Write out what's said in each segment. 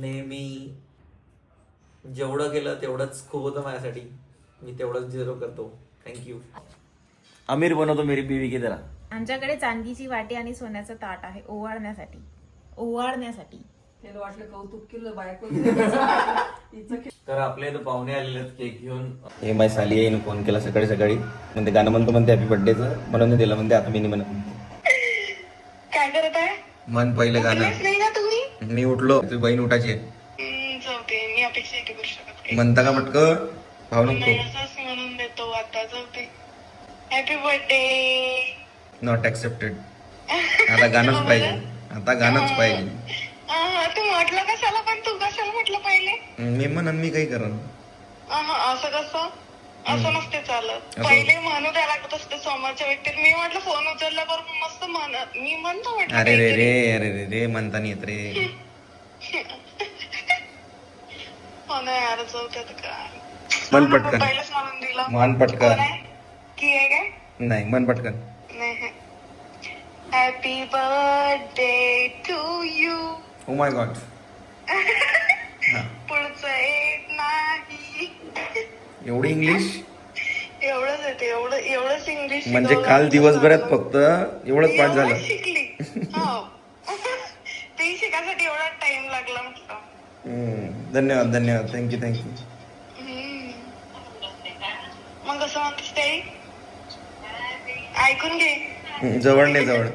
नेहमी जेवढं केलं तेवढंच खूप होतं माझ्यासाठी. मी तेवढंच डिझर्व करतो. थँक्यू अमीर बनवतो मेरी बीवी की तरह आमच्याकडे चांदीची वाटी आणि सोन्याचं ताट आहे ओवाळण्यासाठी. ओवाळण्यासाठी. त्याला वाटलं कौतुक केलं बायको तर आपल्या इथं पाहुणे आलेले आहेत केक घेऊन. हे माझी साली आहे फोन केला सकाळी सकाळी. म्हणते गाणं म्हणतो म्हणते हॅपी बर्थडेचं म्हणून दिलं म्हणते आता मी नाही म्हणत. काय करत आहे? मन पहिलं गाणं. मी उठलो तुझी बहीण उठायची. म्हणता का पटकं भाऊ नको. म्हणून देतो आता जाऊ दे. हॅपी बर्थडे नॉट ऍक्सेप्टेड आता गाणंच पाहिजे. आता गाणंच पाहिजे. तू म्हटलं कशाला पण तू कशाला म्हटलं पहिले? मी म्हणन मी काही करन. आहा, असं कसं? असं नसते चालत. पहिले म्हणू द्या लागत असते समोरच्या व्यक्तीत मी म्हटलं फोन उचलल्यावर मस्त म्हण मी म्हणतो म्हटलं अरे रे. रे अरे रे रे म्हणता नाही येत रे. हो ना यार जाऊ काय. मन पटकन. पहिलेच म्हणून दिलं. मन पटकन? की आहे काय? नाही मन पटकन. नाही. Happy birthday to you oh my god पुढचं येत नाही. एवढी इंग्लिश एवढंच येते एवढं एवढंच इंग्लिश म्हणजे काल. दिवसभरात फक्त एवढंच पाठ झालं. शिकली. हो. ते शिकायसाठी एवढा टाइम लागला म्हटलं. धन्यवाद धन्यवाद. Thank you thank you. मग कसं म्हणतेस ते ऐकून घे. जवळ नाही जवळ.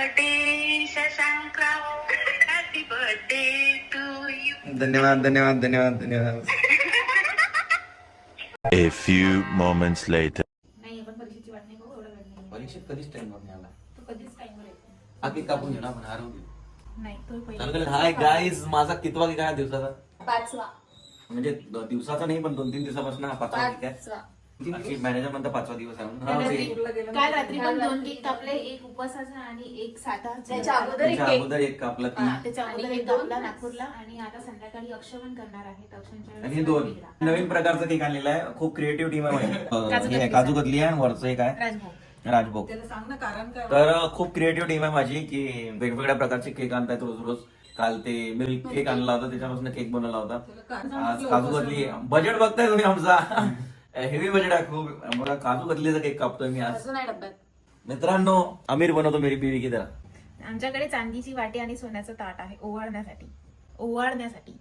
Birthday Shashank happy birthday to you धन्यवाद धन्यवाद धन्यवाद धन्यवाद. A few moments later. नाही आपण परीक्षेची वाट नाही बघू एवढं वेळ नाही. परीक्षेत कधीच टाइम नाही आला. तो कधीच टाइमवर येतो आधी कापून घेऊ ना आपण हरवून घेऊ. नाही तो पहिले. चालेल हाय गाईज माझा कितवा की काय दिवसाचा? पाचवा. म्हणजे द- दिवसाचा नाही पण दोन तीन दिवसापासून हा पाचवा week आहे पाचवा मॅनेजर म्हणता पाचवा दिवस आहे. हा, ते- रात्री- पण दोन केक कापले एक उपवासाचा आणि एक साधा. त्याच्या अगोदर एक. अगोदर कापला ती हा, त्याच्या अगोदर एक कापला नागपूरला. आणि आता संध्याकाळी अक्ष पण करणार आहेत. अक्षांच्या आणि हे दोन. नवीन प्रकारचा केक आणलेला आहे. खूप क्रिएटिव्ह टीम आहे माझी. अं, काजू हे आहे. काजू कतली आहे आणि वरचं एक आहे राजभोग. राजभोग. त्याला सांग ना कारण काय तर अं, खूप क्रिएटिव्ह टीम आहे माझी की वेगवेगळ्या प्रकारचे केक आणतायत रोज रोज. काल ते मिल्क केक आणला होता त्याच्यापासून केक बनवला होता. आज काजू कतली. बजेट बघताय तुम्ही आमचा. हेवी बजेट आहे खूप मला काजू कतलीचा केक कापतोय मी आज. अजून आहे डब्यात. मित्रांनो अमीर बनवतो मेरी बीवी की तरह आमच्याकडे चांदीची वाटी आणि सोन्याचं ताट आहे ओवाळण्यासाठी. ओवाळण्यासाठी.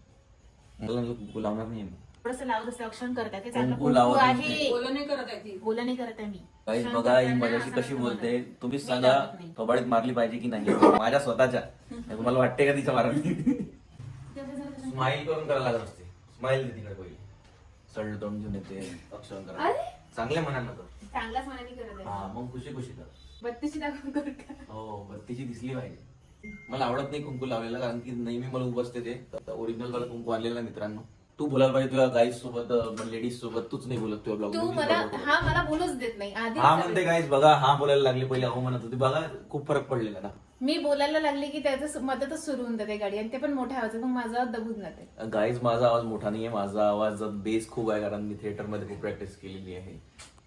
मला कुंकू लावणार नाही मी. थोडस लावत असते अक्षण करतात ते चांगलं कुंकू कुंकू लावत आहे. बोलणं नाही करत आहे ती. बोला नाही करत आहे मी. गाईज बघा ही माझ्याशी कशी बोलते. मी सांगा नाही. कबाडीत मारली पाहिजे की नाही? माझ्या स्वतःच्या. तुम्हाला वाटते का तिच्या मारली स्माईल करून करायला लागत असते. स्माईल तिकडे सळ तोंड घेऊन येते अक्षर करा अरे? चांगल्या मनानं कर. चांगलाच मनाने करत हा मग खुशी खुशी कर. बत्तीशी दाखवून करू का? हो बत्तीची दिसली पाहिजे. मला आवडत नाही कुंकू लावलेला कारण की नेहमी मला उपसते ते. ओरिजिनल वाला कुंकू आणलेला मित्रांनो. तू बोलायला पाहिजे तुझ्या गाईज सोबत लेडीज सोबत तूच नाही बोलत तुझ्या ब्लॉग तू मला हा मला बोलूच देत नाही. आधी हा म्हणते गाईज बघा हा बोलायला लागले पहिले अहो म्हणत होती. बघा खूप फरक पडलेला ना. मी बोलायला लागले की त्याचं मदतच सुरू होऊन जाते गाडी आणि ते पण मोठ्या आवाजात मग माझा आवाज दबून जाते. गाईज माझा आवाज मोठा नाहीये. माझा आवाज बेस खूप आहे कारण मी थिएटरमध्ये खूप प्रॅक्टिस केलेली आहे.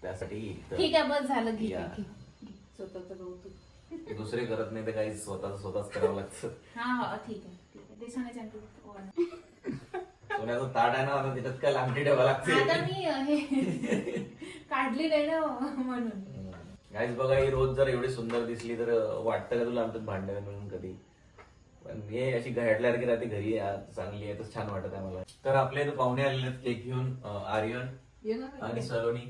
त्यासाठी तर ठीक आहे बस झालं. घे. घे, घे. स्वतःच कौतुक ते. दुसरे करत नाही तर काही स्वतः स्वतःच करावं लागतं. हा हा ठीक आहे ठीक आहे. ते सांगायचं आणखी. सोन्याचं ताट आहे ना आता त्याच्यात काय लांबटी ठेवा लागते? आता मी अं, हे काढली नाही ना म्हणून. गाईज बघा ही रोज जर एवढी सुंदर दिसली तर वाटतं का तुला आमच्यात भांडण म्हणून कधी? पण हे अशी घडल्यासारखी राहते घरी आज चांगली आहे तर छान वाटत आहे मला. तर आपल्या इथं पाहुणे आलेले आहेत केक घेऊन आर्यन आणि सलोनी.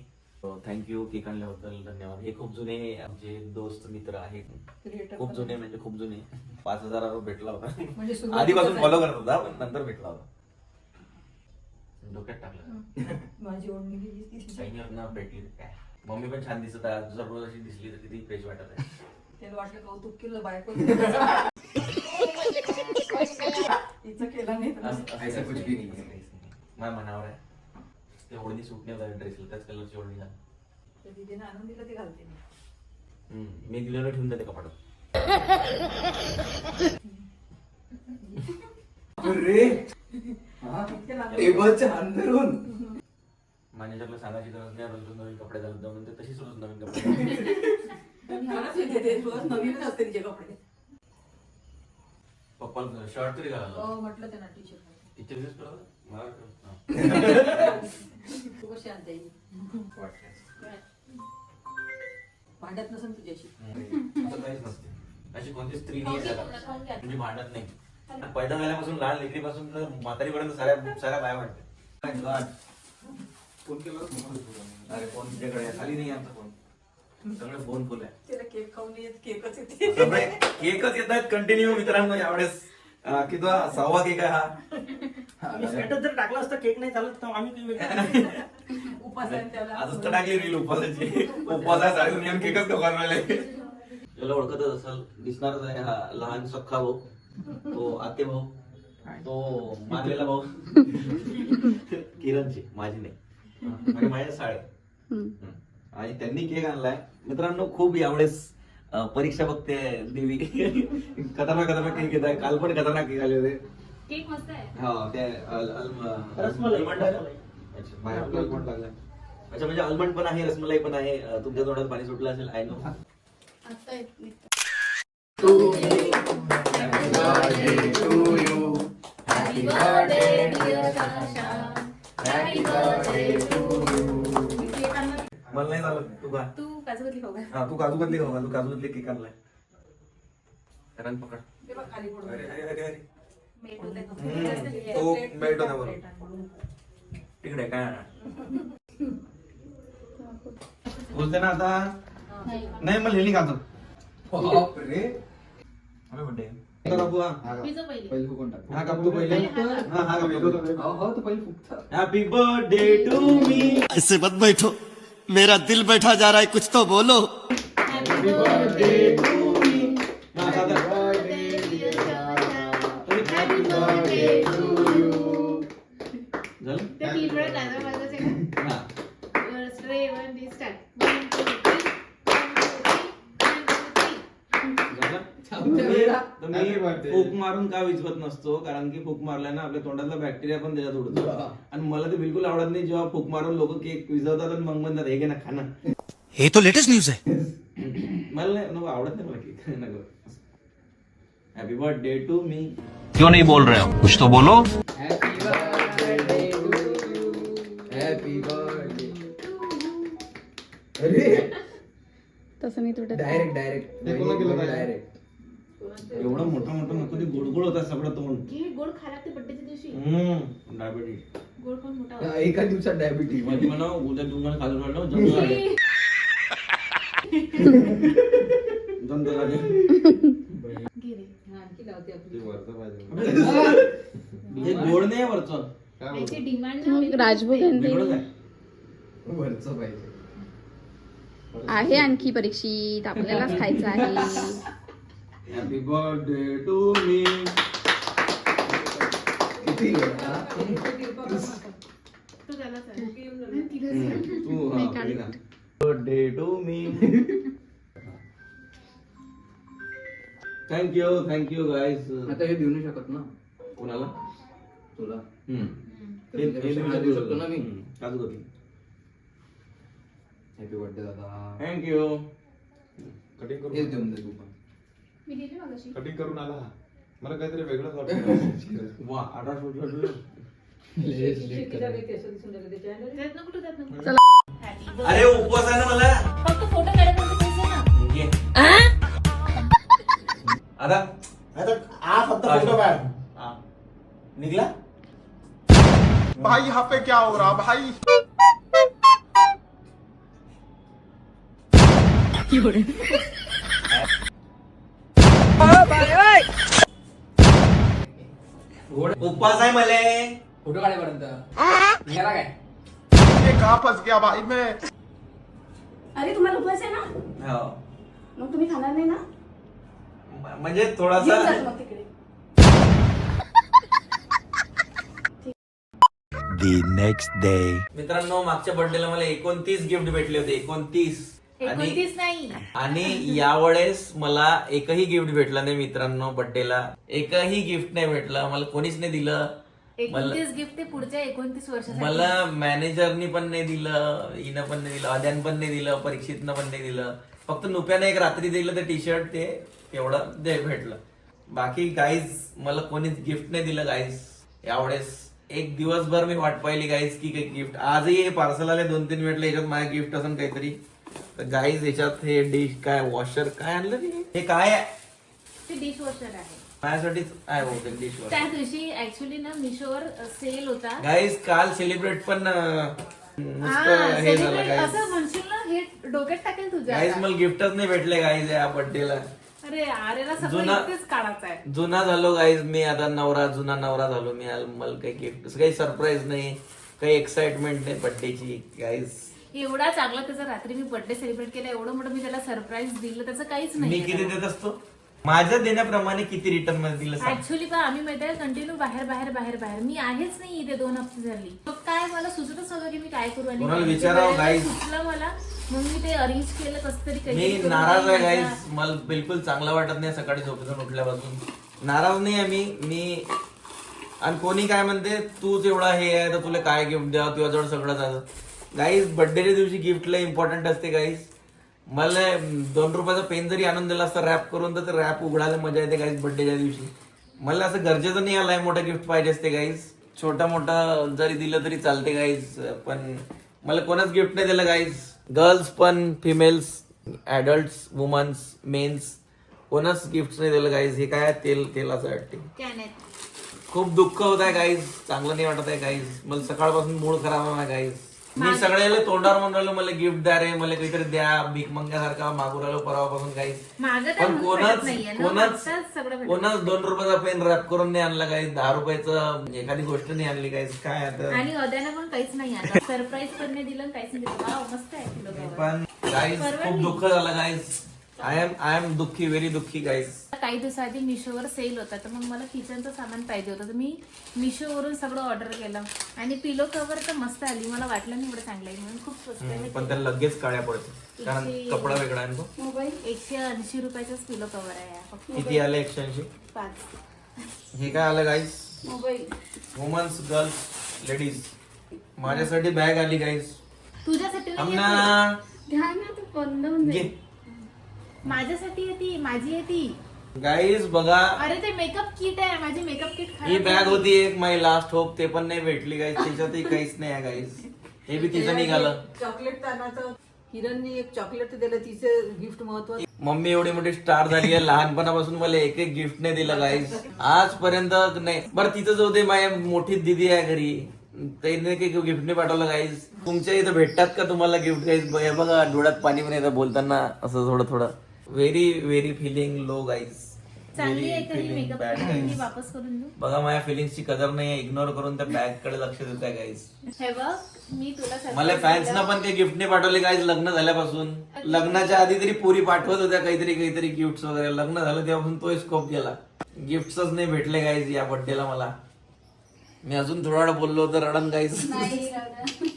थँक्यू केक आणल्याबद्दल धन्यवाद. हे खूप जुने आमचे दोस्त मित्र आहेत. खूप जुने म्हणजे खूप जुने. पाच हजारावर भेटला होता. म्हणजे आधीपासून. फॉलो करत होता पण नंतर भेटला होता. डोक्यात टाकलं. माझी भेटली. काय मम्मी पण छान दिसत आहे. जर रोज अशी दिसली तर किती फ्रेश वाटत आहे. त्याला वाटलं कौतुक केलं बायको. तिचं केलं नाही तर असं- ऐसा कुछ भी नहीं है, काहीच नाही. माझ्या मनावर आहे. ते ओढणी ड्रेसला त्याच कलरची ओढणी घाल. तर तिने आणून दिलं ते घालते मी. हम्म, मी दिलेलं ठेवून देते कपाटात. अरे! टेबलच्या अंदरून. मॅनेजरला सांगायची गरज नाही रोज रोज नवीन कपडे घालत जाऊन ते तशीच रोज नवीन कपडे. रोज नवीनच असते तिचे कपडे. पप्पा शर्ट तरी घालायला हो म्हटलं त्यांना टी शर्ट करा मला वाटलं. तू कशी आणता येईल वाटलं. भांडत नसेल तुझ्याशी. असं काहीच नसते. अशी कोणती स्त्री नाही. म्हणजे भांडत नाही. पैदा झाल्यापासून लहान लेकरीपासून तर म्हातारीपर्यंत साऱ्या साऱ्या बाया वाटते फोन केला अरे फोन तुझ्याकडे. खाली नाही आमचा फोन. सगळे फोन फुल आहे. तिला केक खाऊन येत केकच येते. सगळे केकच येत आहेत कंटिन्यू मित्रांनो यावेळेस अं, किती वा- सहावा केक आहे हा. स्टेटस जर टाकला असता केक नाही चालत तर आम्ही काही उपास आहे त्याला आजच तर टाकली रील उपवासाची उपवासा साडे येऊन केकच खाऊ राहिले याला ओळखतच असाल दिसणारच आहे हा लहान सख्खा भाऊ. तो आते भाऊ. तो मानलेला भाऊ. किरणची माझी नाही. हा, म्हणजे माझ्या हम्म. आणि त्यांनी केक आणलाय. मित्रांनो खूप यावेळेस परीक्षा बघते देवी. खतरनाक खतरनाक केक येत आहे काल पण खतरनाक केक आले होते. केक मस्त आहे. हा ते. अलमंड? अच्छा, लागलंय. म्हणजे अल्मंड पण आहे रसमलाई पण आहे. तुमच्या तोंडात पाणी सुटलं असेल आय नो आता मला नाही. तू का तू काजू कतली खाऊ का? हा तू काजू कतली खाऊ का? तू काजू कतली केक आणलाय. पकड. अरे, अरे, अरे, अरे. तो होता बरोबर तिकडे काय बोलते ना आता. नाही मला हेली खातो बापरे. हॅपी बर्थडे हा. मी हा हा कापतो तो पहिले फुकता हॅपी बर्थडे टू मी ऐसे मत बैठो. मेरा दिल बैठा जा रहा है कुछ तो बोलो। का विचवत नसतो? कारण की फूक मारल्यानं आपल्या तोंडातला बॅक्टेरिया पण त्याच्यात उडतो. आणि मला ते बिलकुल आवडत नाही जेव्हा फूक मारून लोक केक विजवतात आणि मग म्हणतात हे घे ना खा ना. ये तो लेटेस्ट न्यूज है मला नाही नको आवडत नाही मला केक. नको. हॅपी बर्थडे टू मी क्यों नहीं बोल रहे हो? कुछ तो बोलो। हॅपी बर्थडे हॅपी बर्थडे अरे! तसं नाही तुटत डायरेक्ट डायरेक्ट? डायरेक्ट एवढा मोठा मोठा नको ते गोड गोड होता सगळं तोंड. घे, गोड खा लागते बड्डेच्या दिवशी? हम्म. डायबिटीज गोड पण मोठा होता. एका दिवसात डायबिटीज माझी म्हणा उद्या तुम्हाला खाली वाढलं जमलं लागेल जमतं लागेल घे रे. आणखी लावते आपली हे गोड नाही वरचं. याची डिमांड मग राजभोग वेगळंच आहे. वरचं पाहिजे. आहे आणखी परीक्षित. आपल्यालाच खायचं आहे. हॅपी बर्थडे टू मी किती? तू. Birthday to me thank you thank you guys आता हे देऊ नाही शकत ना? कोणाला? तुला. हे- देऊ शकतो ना मी. काजू कतली हॅपी बर्थडे दादा. थँक्यू कटिंग हेच देऊन करून दे तू पण मी दिली मगाशी. कटिंग करून आला हा. मला काहीतरी वेगळंच वाटतं वा. त्यात त्यात. Happy. अरे उपवास आहे ना मला फक्त फोटो काढायला पैसे ना ये. आता फक्त फोटो काढ हा. निघला भाई यहाँ पे क्या हो रहा भाई उपवास आहे मले. फोटो काढेपर्यंत निघाला काय? ये कहाँ फंस गया भाई मैं? अरे तुम्हाला उपवास आहे ना? हो. मग तुम्ही खाणार नाही ना? म- म्हणजे घेऊन थोडासा जातो मग तिकडे. The next day. मित्रांनो मागच्या बर्थडेला मला एकोणतीस गिफ्ट भेटले होते एकोणतीस. आणि एकोणतीस नाही. आणि यावेळेस मला एकही गिफ्ट भेटलं नाही मित्रांनो बर्थडेला एकही गिफ्ट नाही भेटलं. मला कोणीच नाही दिलं. एकोणतीस गिफ्ट ते पुढच्या एकोणतीस वर्षासाठी. मला मॅनेजरनी पण नाही दिलं हिनं पण नाही दिलं अद्यान पण नाही दिलं परीक्षितनं पण नाही दिलं. फक्त नुप्याने एक रात्री दिलं ते टी शर्ट ते एवढं दे भेटलं. बाकी गाईज मला कोणीच गिफ्ट नाही दिलं गाईज यावेळेस एक दिवसभर मी वाट पाहिली गाईज की काही गिफ्ट आजही हे पार्सल आले दोन तीन मिनिटला याच्यात माझ्या गिफ्ट असेल काहीतरी. तर गाईज याच्यात हे डिश काय वॉशर काय आणलं रे? हे काय? आहे ते डिश वॉशर आहे. माझ्यासाठीच आहे बहुतेक डिश वॉशर त्या दिवशी ऍक्च्युली ना मिशोवर सेल होता. गाईज काल सेलिब्रेट पण अं, हा, नुसतं हे झालं celebrate. गाईज असं म्हणशील ना हे डोक्यात टाकेल तुझ्या गाईज आता. मला गिफ्टच नाही भेटले गाईज या बर्थडेला अरे आरेला सगळं जुना- इथेच काढायचं आहे. जुना झालो गाईज मी आता नवरा जुना नवरा झालो मी मला काही गिफ्ट काही सरप्राईज नाही काही एक्साइटमेंट नाही बर्थडेची गाईज एवढा चांगला त्याचा रात्री मी बर्थडे सेलिब्रेट केला एवढं मोठं मी त्याला सरप्राईज दिलं त्याचं काहीच मी नाही किती देत असतो? माझ्या देण्याप्रमाणे किती रिटर्नमध्ये दिलं सांग. ऍक्च्युली पण आम्ही माहिती कंटिन्यू बाहेर बाहेर बाहेर बाहेर. मी आहेच नाही इथे दोन हफ्ते झाली. मग काय मला सुचतच नव्हतं की मी काय करू आणि कोणाला काय. विचारावं, ते guys. सुचलं मला. मग मी ते अरेंज केलं कसं तरी मी काहीतरी करून नाराज आहे गाईज मला बिलकुल चांगलं वाटत नाही सकाळी झोपेतून उठल्यापासून. नाराज नाही आहे मी. मी आणि कोणी काय म्हणते तूच एवढा हे आहे तर तुला काय गिफ्ट द्यावं? तुझ्याजवळ सगळं झालं. गाईज बर्थडेच्या दिवशी गिफ्टला इम्पॉर्टंट असते गाईज मला दोन रुपयाचा पेन जरी आणून दिला असता रॅप करून तर रॅप उघडायला मजा येते गाईज बर्थडेच्या दिवशी. मला असं गरजेचं नाही आलाय मोठं गिफ्ट पाहिजे असते गाईज छोटा मोठा जरी दिलं तरी चालते गाईज पण मला कोणाच गिफ्ट नाही दिलं गाईज गर्ल्स पण फिमेल्स ऍडल्ट्स वुमन्स मेन्स कोणाच गिफ्ट नाही दिलं गाईज हे काय तेल तेलाचं वाटते. खूप दुःख होत आहे गाईज चांगलं नाही वाटत आहे गाईज मला सकाळपासून मूड खराब आहे गाईज मी सगळ्याला तोंडावर म्हणून राहिलो मला गिफ्ट द्या रे मला काहीतरी द्या भीक मंग्यासारखा मागू राहिलो परवापासून काय पण कोणाच कोणाच सगळं. कोणाच दोन रुपयाचा पेन रॅप करून नाही आणला काही दहा रुपयाचं एखादी गोष्ट नाही आणली काही काय आता? आणि अद्यानं पण काहीच नाही आता. सरप्राईज पण नाही दिलं आणि काहीच नाही दिलं. वाव, मस्त आहे. पण गाईज खूप दुःख झालं guys I am I am दुःखी व्हेरी दुःखी गाईज काही दिवसाआधी मिशोवर सेल होता तर मग मला किचनचं सामान पाहिजे होतं. तर मी मिशोवरून सगळं ऑर्डर केलं. आणि पिलो कव्हर तर मस्त आली. मला वाटलं नाही एवढं चांगलं आहे म्हणून खूप स्वस्त आहे. पण त्याला लगेच काळ्या पडते. कारण कपडा वेगळा आहे ना तो. मोबाईल? एकशे ऐंशी रुपयाचाच पिलो कव्हर आहे. हा फक्त किती आले एकशे ऐंशी? पाच. हे काय आलं guys mobile. Womens girls ladies माझ्यासाठी बॅग आली गाईज तुझ्यासाठी नाही आमना आहे. ध्यान ना तू बंद होऊन घे. माझ्यासाठी आहे ती माझी आहे ती. गाईज बघा. अरे ते मेकअप किट आहे. माझी मेकअप किट ही बॅग होती एक माई लास्ट होप ते पण नाही भेटली गाईज त्याच्यातही काहीच नाही आहे गाईज हे बी तिचं निघालं. चॉकलेट तानाचं. किरणनी एक चॉकलेट दिलं. तिचे गिफ्ट महत्त्व मम्मी एवढी मोठी स्टार झाली आहे. लहानपणापासून मला एक एक गिफ्ट नाही दिलं गाईज आजपर्यंत नाही. बरं तिचं जाऊ दे. माझ्या मोठी दिदी आहे घरी. त्याने काही गिफ्ट नाही पाठवलं गाईज तुमच्या इथं भेटतात का तुम्हाला गिफ्ट गाईज हे बघा डोळ्यात पाणी पण येतं बोलताना. असं थोडं थोडं. Very very feeling low guys चांगली आहे ही मेकअप किट मी वापस करून देऊ. बघा माझ्या फिलिंगची कदर नाही इग्नोर करून त्या बॅगकडे लक्ष देत आहे गाईज हे बघ मी तुला मला फॅन्स ना दिलं. पण काही गिफ्ट नाही पाठवले गाईज लग्न झाल्यापासून. लग्नाच्या आधी तरी पोरी पाठवत होत्या काहीतरी काहीतरी गिफ्ट वगैरे. लग्न झालं तेव्हापासून तोही स्कोप गेला. गिफ्टच नाही भेटले गाईज या बर्थडेला मला. मी अजून थोडा वेळ बोललो तर रडन गाईज नाही राहणार.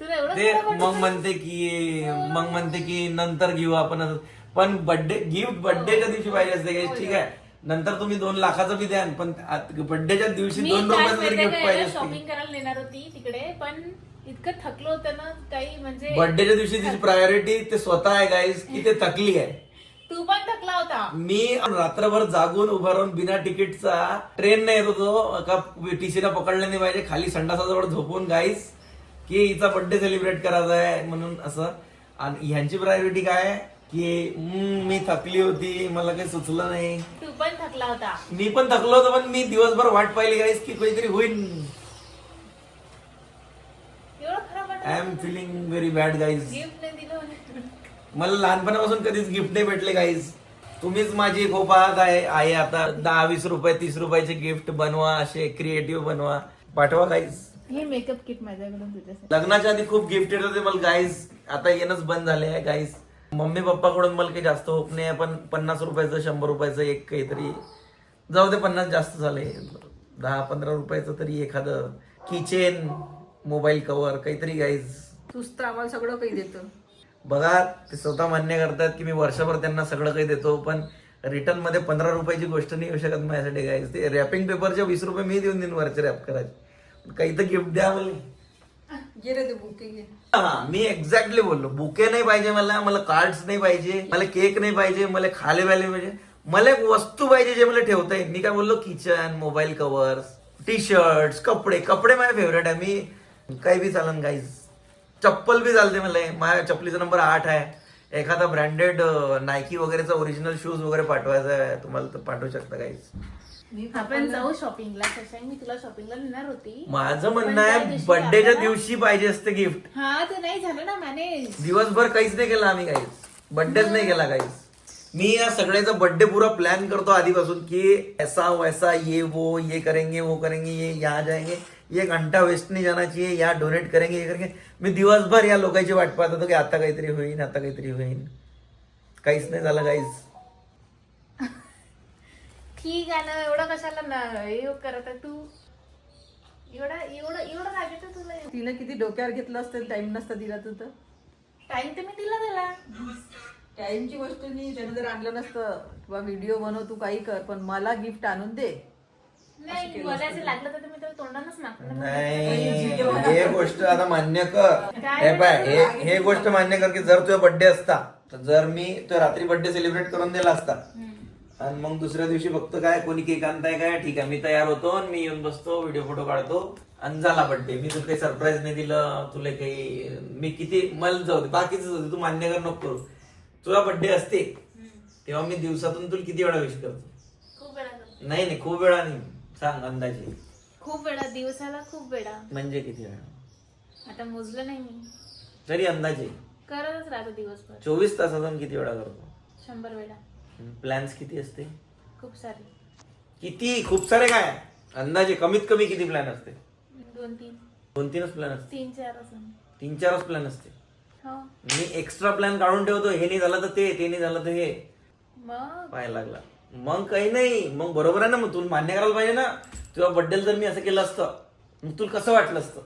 तुला एवढं ते मग म्हणते की मग म्हणते की नंतर घेऊ आपण असं. पण बर्थडे गिफ्ट बर्थडेच्या दिवशी पाहिजे असते guys. ठीक आहे. नंतर तुम्ही दोन लाखाचं बी द्या पण बर्थडेच्या दिवशी मी दोन रुपयाचं तरी गिफ्ट पाहिजे असते. शॉपिंग करायला नेणार होती तिकडे पण इतकं थकलो होतं ना काही म्हणजे बर्थडेच्या दिवशी तिची प्रायोरिटी ते स्वतः आहे गाईज की ते थकली आहे. तू पण थकला होता. मी रात्रभर जागून उभा राहून बिना तिकीटचा ट्रेन नाही येत होतो का टीसीला पकडलं नाही पाहिजे खाली संडासाजवळ झोपून गाईस की हिचा बर्थडे सेलिब्रेट करायचा आहे म्हणून असं. आणि ह्यांची प्रायोरिटी काय आहे? की "हम्म, मी थकली होती मला काही सुचलं नाही. तू पण थकला होता. मी पण थकलो होतो पण मी दिवसभर वाट पाहिली गाईस की काहीतरी होईल एवढं खराब I am feeling very bad guys gift नाही दिलं मला लहानपणापासून कधीच गिफ्ट नाही भेटले गाईज तुम्हीच माझी खूप आहात आहे आहे आता. दहा वीस रुपये तीस रुपयाचे गिफ्ट बनवा असे क्रिएटिव्ह बनवा. पाठवा गाईज हे मेकअप किट माझ्याकडून तुझ्यासाठी. लग्नाच्या आधी खूप गिफ्ट येत होते मला गाईज आता येणंच बंद झाले आहे गाईज मम्मी पप्पाकडून मला काही जास्त होप नाही पण पन्नास रुपयाचं शंभर रुपयाचं एक काहीतरी जाऊ दे पन्नास जास्त झाले. दहा पंधरा रुपयाचं तरी एखादं किचेन मोबाईल कव्हर काहीतरी गाईज तूच तर आम्हाला सगळं काही देतं. बघा ते स्वतः मान्य करतात की मी वर्षभर त्यांना सगळं काही देतो पण रिटर्नमध्ये पंधरा रुपयाची गोष्ट नाही येऊ शकत माझ्यासाठी काय ते रॅपिंग पेपरचे वीस रुपये मी देऊन देईन वरचे रॅप करायचे. काही तर गिफ्ट द्या मला. रे ते बुके घे हा मी एक्झॅक्टली बोललो. बुके नाही पाहिजे मला मला कार्ड्स नाही पाहिजे मला केक नाही पाहिजे मला खाले वाले पाहिजे. मला एक वस्तू पाहिजे जे मला ठेवता येईल. मी काय बोललो kitchen mobile covers T shirt कपडे. कपडे माझे फेवरेट आहे. मी काही बी चालन काहीच चप्पल बी चालते मला. माझ्या चप्पलीचा नंबर आठ आहे. एखादा ब्रँडेड नायकी वगैरेचा ओरिजिनल शूज वगैरे पाठवायचा आहे तुम्हाला तर पाठवू शकता काहीच आपण जाऊ शॉपिंगला तशा मी तुला शॉपिंगला नेणार होती. माझं म्हणणं आहे बर्थडेच्या दिवशी पाहिजे असते गिफ्ट हा ते नाही झालं ना मॅनेज दिवसभर काहीच नाही केलं आम्ही काहीच बर्थडेच नाही केला काहीच मी या सगळ्याचा बर्थडे पूरा प्लॅन करतो आधीपासून की ऐसा वैसा ये वो ये करेंगे वो करेंगे ये यहाँ जाएंगे ये घंटा वेस्ट नहीं जाना चाहिए यहाँ डोनेट करेंगे ये करेंगे. मी दिवसभर या लोकांची वाट पाहत होतो की आता काहीतरी होईल आता काहीतरी होईल काहीच नाही झालं काहीच ठीक आहे ना एवढं कशाला ना हे करत आहे तू? एवढा एवढं एवढं लागत तुला तिने किती डोक्यावर घेतलं असतं टाइम नसता दिला तू तर. टाइम तर मी दिला त्याला. टाइमची गोष्ट नाही त्याने जर आणलं नसतं किंवा व्हिडिओ बनव तू काही कर पण मला गिफ्ट आणून दे. नाही लागलं तर तोंडानच हे गोष्ट आता मान्य कर. हे पाय हे हे गोष्ट मान्य कर की जर तुझा बर्थडे असता तर जर मी तो रात्री बर्थडे सेलिब्रेट करून दिला असता आणि मग दुसऱ्या दिवशी फक्त काय कोणी केक आणताय काय? ठीक आहे मी तयार होतो आणि मी येऊन बसतो व्हिडिओ फोटो काढतो आणि झाला बर्थडे मी तुला काही सरप्राईज नाही दिलं तुला काही मी किती मला जाऊ दे बाकीच होते तू मान्य कर नको करू. तुझा बर्थडे असते. तेव्हा मी दिवसातून तुला किती वेळा विश करतो? खूप वेळा. नाही नाही खूप वेळा नाही. सांग अंदाजे. खूप वेळा दिवसाला खूप वेळा. म्हणजे किती वेळा? आता मोजलं नाही मी. तरी अंदाजे. करतच राहतो दिवसभर. चोवीस तासातून किती वेळा करतो? शंभर वेळा. प्लॅन्स किती असते? खूप सारे. किती? खूप सारे काय? अंदाजे कमीत कमी किती प्लॅन असते? दोन तीन. दोन तीनच प्लॅन असते? तीन चार तीन चारच प्लॅन असते? हो. मी एक्स्ट्रा प्लॅन काढून ठेवतो हे नाही झालं तर ते ते नाही झालं तर हे. मग? पाहायला लागला. मग काही नाही. मग बरोबर आहे ना मग तुला मान्य करायला पाहिजे ना. तुझ्या बड्डेला जर मी असं केलं असतं मग तुला कसं वाटलं असतं?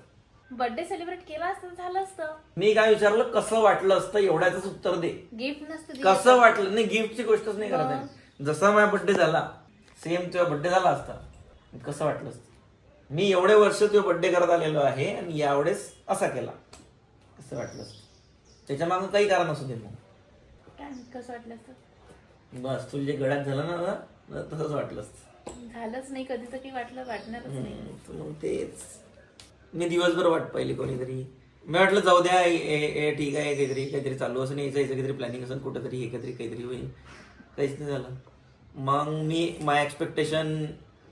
बर्थडे सेलिब्रेट केला असतं झालं असतं. मी काय विचारलं कसं वाटलं असतं? एवढ्याच उत्तर दे. गिफ्ट नसतं दिलं कसं वाटलं? नाही गिफ्टची गोष्टच नाही करत आहे. जसा माझा बर्थडे झाला सेम तुझा बर्थडे झाला असता. कसं वाटलं असतं? मी एवढे वर्ष तुझा बर्थडे करत आलेलो आहे आणि यावेळेस असा केला. कसं वाटलं असतं? त्याच्या मागं काही कारण असू दे मग. काय? माहीत कसं वाटलं असतं? बस तुला जे गड्यात झालं ना ना, तसंच वाटलं असतं. झालंच नाही कधी तर काही वाटलं वाटणारच नाही. हम्म, तर मग तेच. मी दिवसभर वाट पाहिली कोणीतरी. मी म्हटलं जाऊ द्या ए- ठीक आहे काहीतरी काहीतरी चालू असं नाही याचं याचं काहीतरी प्लॅनिंग असेल कुठेतरी हे काहीतरी काहीतरी होईल. काहीच नाही झालं. मग मी माय एक्सपेक्टेशन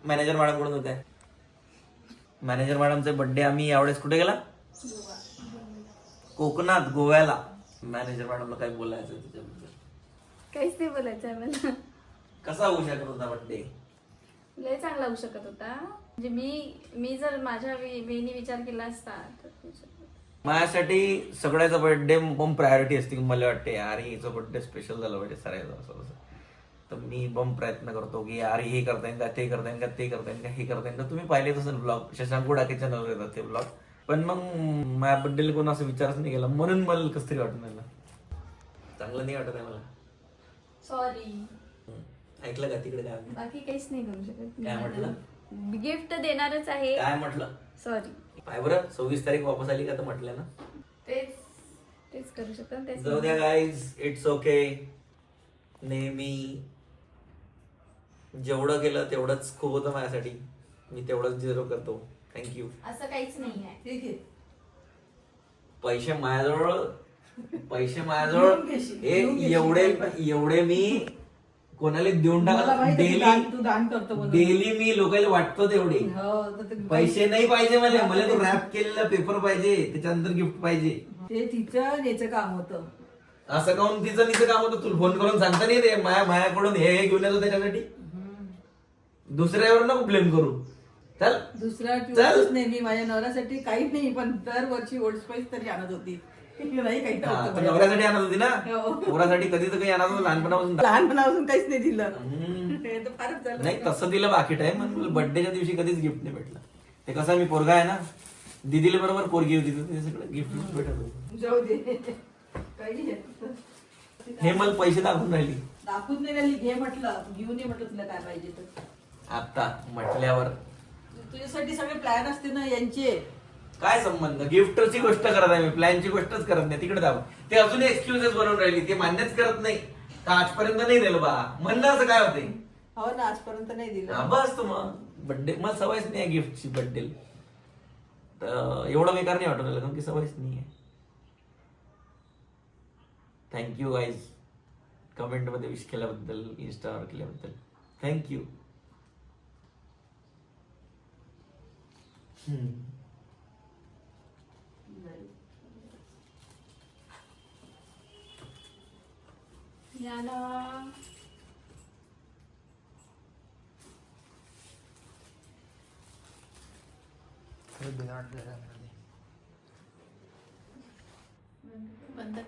मॅनेजर मॅडमकडून होत्या. मॅनेजर मॅडमचा बर्थडे आम्ही यावेळेस कुठे गेला? कोकणात गोव्याला. मॅनेजर मॅडमला काय बोलायचं त्याच्याबद्दल. काहीच नाही बोलायचं आहे मला कसा होऊ शकत होता बर्थडे लय चांगला होऊ शकत होता. म्हणजे मी मी जर माझ्या विचार केला असता तर. माझ्यासाठी सगळ्याचा बर्थडे बम प्रायोरिटी असते की मला वाटते यार हिचा बर्थडे स्पेशल झाला पाहिजे सरायचा असं असं. तर मी बम प्रयत्न करतो की यार हे करता येईल का ते करता येईल का ते करता येईल का हे करता येईल का. तुम्ही पाहिलेच असेल ब्लॉग शशांक गुडाके चॅनल येतात ते ब्लॉग पण मग माझ्या बर्थडेला कोण असं विचारच नाही केला म्हणून मला कसं तरी वाटून राहिलं चांगलं नाही वाटत आहे मला. सॉरी. ऐकलं का तिकडे काय? बाकी काहीच नाही करू शकत. काय म्हटलं? गिफ्ट देणारच आहे. काय म्हटलं? सॉरी पाय बरं? सव्वीस तारीख वापस आली का तर म्हटलं ना? तेच तेच करू शकतो तेच जाऊ द्या गाईज इट्स ओके नेहमी जेवढं केलं तेवढंच खूप होतं माझ्यासाठी. मी तेवढंच डिझर्व करतो. थँक्यू असं काहीच नाही आहे. ठीक आहे. पैसे माझ्याजवळ पैसे माझ्याजवळ हे एवढे एवढे मी कोणाला देऊन मला टाकत माहिती आहे तू दान- तू डेली दान करतो म्हणून. डेली मी लोकांना वाटतो तेवढे. हो तर ते- पैसे नाही पाहिजे मला. मला तो रॅप केलेला पेपर पाहिजे. त्याच्यानंतर गिफ्ट पाहिजे. ते तिचं आणि याचं काम होतं. असं काऊन तिचं तिचं काम होतं? तुला फोन करून सांगता नाही रे माया मायाकडून हे हे घेऊन येतो त्याच्यासाठी. दुसऱ्यावर नको ब्लेम करू. चल. दुसऱ्या चल. नाही. मी माझ्या नवऱ्यासाठी काही नाही पण दरवर्षी ओल्ड स्पाइस तरी आणत होती. नाही काही नव्हतं. नवऱ्यासाठी आणत होती ना? हो. पोरासाठी कधी तर काही आणत होतं लहानपणापासून. लहानपणापासून काहीच नाही दिलं. हम्म. हे तर फारच झालं. नाही तसं दिलं बाकी टाइम बर्थडेच्या दिवशी कधीच गिफ्ट नाही भेटलं. ते कसं मी पोरगा आहे ना दिदीला बरोबर पोरगी होती तर ते सगळं गिफ्ट भेटत होतं. जाऊ दे. काही नाही. घेत. हे मला पैसे दाखवून राहिली. दाखवून नाही राहिली घे म्हटलं. घेऊन ये म्हटलं तुला काय पाहिजे तर. आता म्हटल्यावर. तुझ्यासाठी सगळे प्लॅन असते ना यांचे. काय संबंध? गिफ्टची गोष्ट करत आहे मी प्लॅनची गोष्टच करत नाही. तिकडे दाखव ते अजून एक्सक्युजेस बनवून राहिली ते मान्यच करत नाही. का आजपर्यंत नाही दिलं बा. म्हणणं असं काय होते हो ना आजपर्यंत नाही दिलं. बस तू मग. बड्डे मला सवयच नाही आहे गिफ्टची बड्डे तर एवढं बेकार नाही वाटून राहिलं कारण की सवयच नाही आहे. थँक्यू गाईज कमेंटमध्ये विश केल्याबद्दल इन्स्टावर केल्याबद्दल. थँक्यू झालं बंद कर.